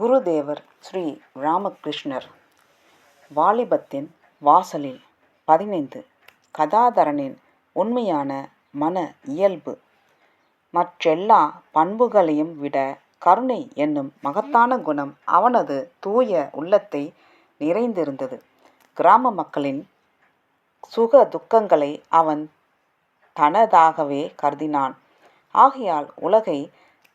குருதேவர் ஸ்ரீ ராமகிருஷ்ணர் வாலிபத்தின் வாசலில் பதினைந்து கதாதரனின் உண்மையான மன இயல்பு மற்றெல்லா பண்புகளையும் விட கருணை என்னும் மகத்தான குணம் அவனது தூய உள்ளத்தை நிறைந்திருந்தது. கிராம மக்களின் சுக துக்கங்களை அவன் தனதாகவே கருதினான். ஆகையால் உலகை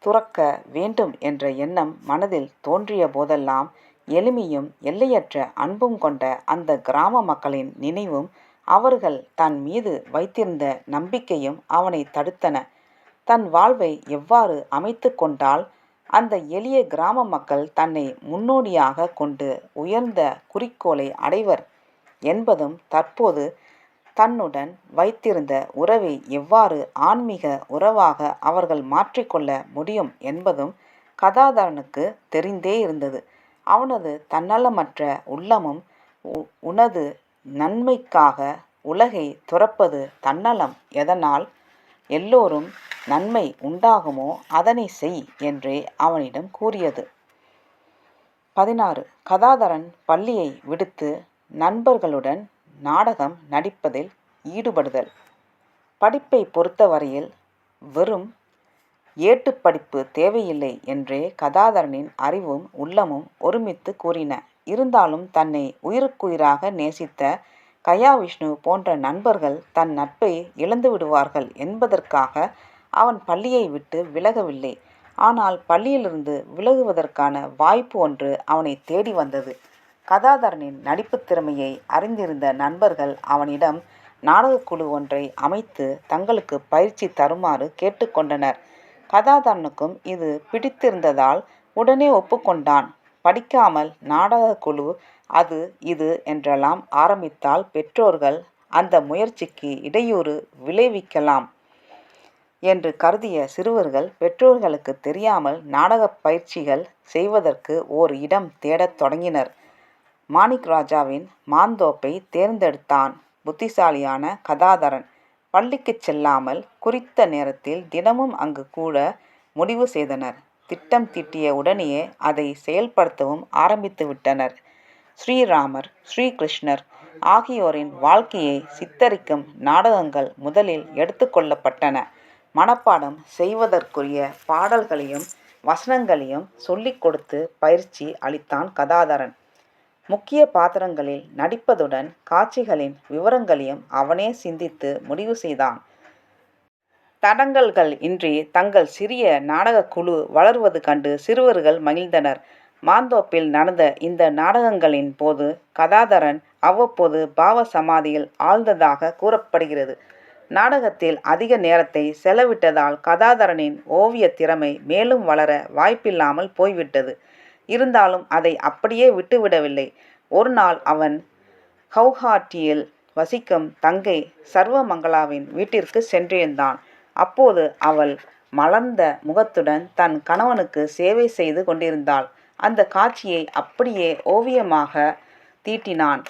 துறக்க வேண்டும் என்ற எண்ணம் மனதில் தோன்றிய போதெல்லாம் எளிமையும் எல்லையற்ற அன்பும் கொண்ட அந்த கிராம மக்களின் நினைவும் அவர்கள் தன் மீது வைத்திருந்த நம்பிக்கையும் அவனை தடுத்தன. தன் வாழ்வை எவ்வாறு அமைத்து கொண்டால் அந்த எளிய கிராம மக்கள் தன்னை முன்னோடியாக கொண்டு உயர்ந்த குறிக்கோளை அடைவர் என்பதும் தற்போது தன்னுடன் வைத்திருந்த உறவை எவ்வாறு ஆன்மீக உறவாக அவர்கள் மாற்றிக்கொள்ள முடியும் என்பதும் கதாதரனுக்கு தெரிந்தே இருந்தது. அவனது தன்னலமற்ற உள்ளமும் உனது நன்மைக்காக உலகை துறப்பது தன்னலம் எதனால் எல்லோரும் நன்மை உண்டாகுமோ அதனை செய் என்றே அவனிடம் கூறியது. பதினாறு கதாதரன் பள்ளியை விடுத்து நண்பர்களுடன் நாடகம் நடிப்பதில் ஈடுபடுதல். படிப்பை பொறுத்தவரையில் வெறும் ஏட்டுப் படிப்பு தேவையில்லை என்றே கதாதரனின் அறிவும் உள்ளமும் ஒருமித்து கூறின. இருந்தாலும் தன்னை உயிருக்குயிராக நேசித்த கயாவிஷ்ணு போன்ற நண்பர்கள் தன் நட்பை இழந்து விடுவார்கள் என்பதற்காக அவன் பள்ளியை விட்டு விலகவில்லை. ஆனால் பள்ளியிலிருந்து விலகுவதற்கான வாய்ப்பு ஒன்று அவனை தேடி வந்தது. கதாதரனின் நடிப்புத் திறமையை அறிந்திருந்த நண்பர்கள் அவனிடம் நாடகக்குழு ஒன்றை அமைத்து தங்களுக்கு பயிற்சி தருமாறு கேட்டுக்கொண்டனர் கதாதரனுக்கும் இது பிடித்திருந்ததால் உடனே ஒப்புக்கொண்டான் படிக்காமல் நாடகக்குழு அது இது என்றெல்லாம் ஆரம்பித்தால் பெற்றோர்கள் அந்த முயற்சிக்கு இடையூறு விளைவிக்கலாம் என்று கருதிய சிறுவர்கள் பெற்றோர்களுக்கு தெரியாமல் நாடகப் பயிற்சிகள் செய்வதற்கு ஓர் இடம் தேடத் தொடங்கினர். மாணிக் ராஜாவின் மாந்தோப்பை தேர்ந்தெடுத்தான் புத்திசாலியான கதாதரன். பள்ளிக்குச் செல்லாமல் குறித்த நேரத்தில் தினமும் அங்கு கூட முடிவு செய்தனர். திட்டம் தீட்டிய உடனேயே அதை செயல்படுத்தவும் ஆரம்பித்து விட்டனர் ஸ்ரீராமர் ஸ்ரீகிருஷ்ணர் ஆகியோரின் வாழ்க்கையை சித்தரிக்கும் நாடகங்கள் முதலில் எடுத்துக்கொள்ளப்பட்டன மனப்பாடம் செய்வதற்குரிய பாடல்களையும் வசனங்களையும் சொல்லிக் கொடுத்து பயிற்சி அளித்தான் கதாதரன். முக்கிய பாத்திரங்களில் நடிப்பதுடன் காட்சிகளின் விவரங்களையும் அவனே சிந்தித்து முடிவு செய்தான். தடங்கல்கள் இன்றி தங்கள் சிறிய நாடகக் குழு வளர்வது கண்டு சிறுவர்கள் மகிழ்ந்தனர். மாந்தோப்பில் நடந்த இந்த நாடகங்களின் போது கதாதரன் அவ்வப்போது பாவ சமாதியில் ஆழ்ந்ததாக கூறப்படுகிறது. நாடகத்தில் அதிக நேரத்தை செலவிட்டதால் கதாதரனின் ஓவியத் திறமை மேலும் வளர வாய்ப்பில்லாமல் போய்விட்டது. இருந்தாலும் அதை அப்படியே விட்டுவிடவில்லை. ஒரு நாள் அவன் ஹவுஹாட்டியில் வசிக்கும் தங்கை சர்வமங்களாவின் வீட்டிற்கு சென்றிருந்தான். அப்போது அவள் மலர்ந்த முகத்துடன் தன் கணவனுக்கு சேவை செய்து கொண்டிருந்தாள். அந்த காட்சியை அப்படியே ஓவியமாக தீட்டினான்.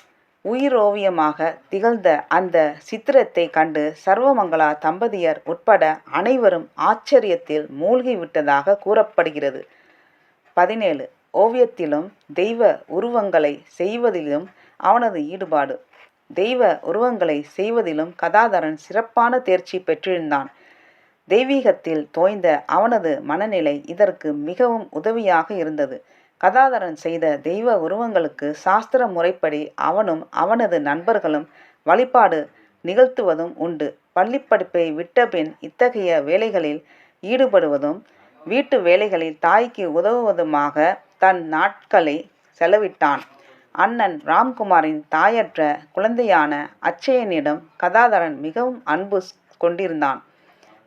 உயிரோவியமாகத் திகழ்ந்த அந்த சித்திரத்தைக் கண்டு சர்வமங்கலா தம்பதியர் உட்பட அனைவரும் ஆச்சரியத்தில் மூழ்கிவிட்டதாக கூறப்படுகிறது. பதினேழு ஓவியத்திலும் தெய்வ உருவங்களை செய்வதிலும் அவனது ஈடுபாடு. தெய்வ உருவங்களை செய்வதிலும் கதாதரன் சிறப்பான தேர்ச்சி பெற்றிருந்தான். தெய்வீகத்தில் தோய்ந்த அவனது மனநிலை இதற்கு மிகவும் உதவியாக இருந்தது. கதாதரன் செய்த தெய்வ உருவங்களுக்கு சாஸ்திர முறைப்படி அவனும் அவனது நண்பர்களும் வழிபாடு நிகழ்த்துவதும் உண்டு. பள்ளிப்படிப்பை விட்டபின் இத்தகைய வேலைகளில் ஈடுபடுவதும் வீட்டு வேலைகளில் தாய்க்கு உதவுவதுமாக தன் நாட்களை செலவிட்டான். அண்ணன் ராம்குமாரின் தாயற்ற குழந்தையான அச்சயனிடம் கதாதரன் மிகவும் அன்பு கொண்டிருந்தான்.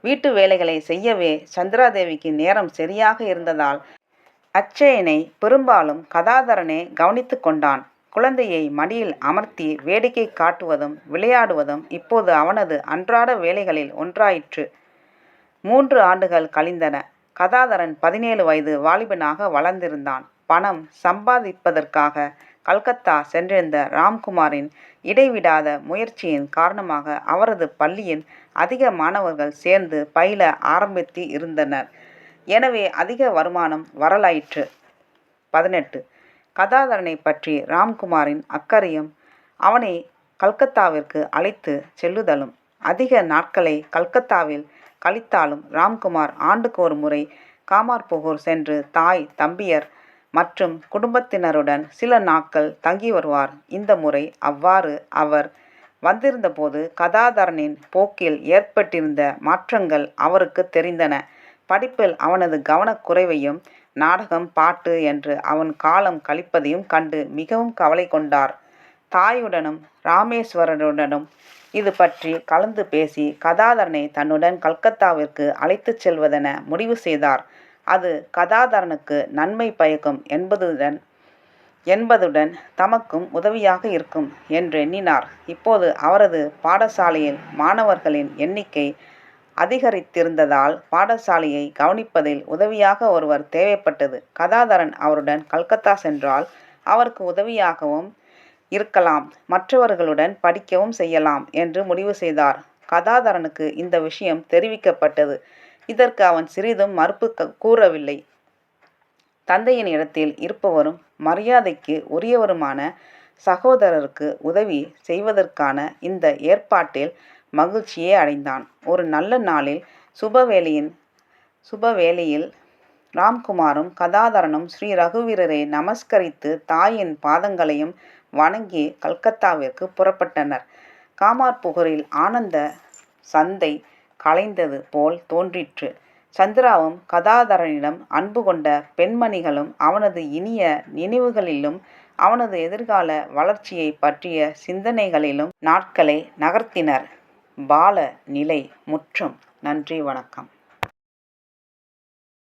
வீட்டு வேலைகளை செய்யவே சந்திராதேவிக்கு நேரம் சரியாக இருந்ததால் அச்சயனை பெரும்பாலும் கதாதரனே கவனித்து கொண்டான். குழந்தையை மடியில் அமர்த்தி வேடிக்கை காட்டுவதும் விளையாடுவதும் இப்போது அவனது அன்றாட வேலைகளில் ஒன்றாயிற்று. மூன்று ஆண்டுகள் கழிந்தன. கதாதரன் பதினேழு வயது வாலிபனாக வளர்ந்திருந்தான். பணம் சம்பாதிப்பதற்காக கல்கத்தா சென்றிருந்த ராம்குமாரின் இடைவிடாத முயற்சியின் காரணமாக அவரது பள்ளியின் அதிக மாணவர்கள் சேர்ந்து பயில ஆரம்பித்து இருந்தனர் எனவே அதிக வருமானம் வரலாயிற்று. பதினெட்டு கதாதரனை பற்றி ராம்குமாரின் அக்கறையும் அவனை கல்கத்தாவிற்கு அழைத்து செல்லுதலும் அதிக நாட்களை கல்கத்தாவில் கழித்தாலும் ராம்குமார் ஆண்டுக்கு ஒரு முறை காமார்புகூர் சென்று தாய் தம்பியர் மற்றும் குடும்பத்தினருடன் சில நாட்கள் தங்கி வருவார். இந்த முறை அவ்வாறு அவர் வந்திருந்தபோது கதாதரனின் போக்கில் ஏற்பட்டிருந்த மாற்றங்கள் அவருக்கு தெரிந்தன. படிப்பில் அவனது கவனக்குறைவையும் நாடகம் பாட்டு என்று அவன் காலம் கழிப்பதையும் கண்டு மிகவும் கவலை கொண்டார். தாயுடனும் ராமேஸ்வரனுடனும் இது பற்றி கலந்து பேசி கதாதரனை தன்னுடன் கல்கத்தாவிற்கு அழைத்துச் செல்வதென முடிவு செய்தார். அது கதாதரனுக்கு நன்மை பயக்கும் என்பதுடன் என்பதுடன் தமக்கும் உதவியாக இருக்கும் என்று எண்ணினார். இப்போது அவரது பாடசாலையில் மாணவர்களின் எண்ணிக்கை அதிகரித்திருந்ததால் பாடசாலையை கவனிப்பதில் உதவியாக ஒருவர் தேவைப்பட்டது. கதாதரன் அவருடன் கல்கத்தா சென்றால் அவருக்கு உதவியாகவும் இருக்கலாம் மற்றவர்களுடன் படிக்கவும் செய்யலாம் என்று முடிவு செய்தார். கதாதரனுக்கு இந்த விஷயம் தெரிவிக்கப்பட்டது. இதற்கு அவன் சிறிதும் மறுப்பு கூறவில்லை. தந்தையின் இடத்தில் இருப்பவரும் மரியாதைக்கு உரியவருமான சகோதரருக்கு உதவி செய்வதற்கான இந்த ஏற்பாட்டில் மகிழ்ச்சியே அடைந்தான். ஒரு நல்ல நாளில் சுபவேலியின் சுபவேலியில் ராம்குமாரும் கதாதரனும் ஸ்ரீ ரகுவீரரை நமஸ்கரித்து தாயின் பாதங்களையும் வணங்கி கல்கத்தாவிற்கு புறப்பட்டனர். காமார்புகரில் ஆனந்த சந்தை கலைந்தது போல் தோன்றிற்று. சந்திராவும் கதாதரனிடம் அன்பு கொண்ட பெண்மணிகளும் அவனது இனிய நினைவுகளிலும் அவனது எதிர்கால வளர்ச்சியை பற்றிய சிந்தனைகளிலும் நாட்களை நகர்த்தினர். பால நிலை முற்றும். நன்றி வணக்கம்.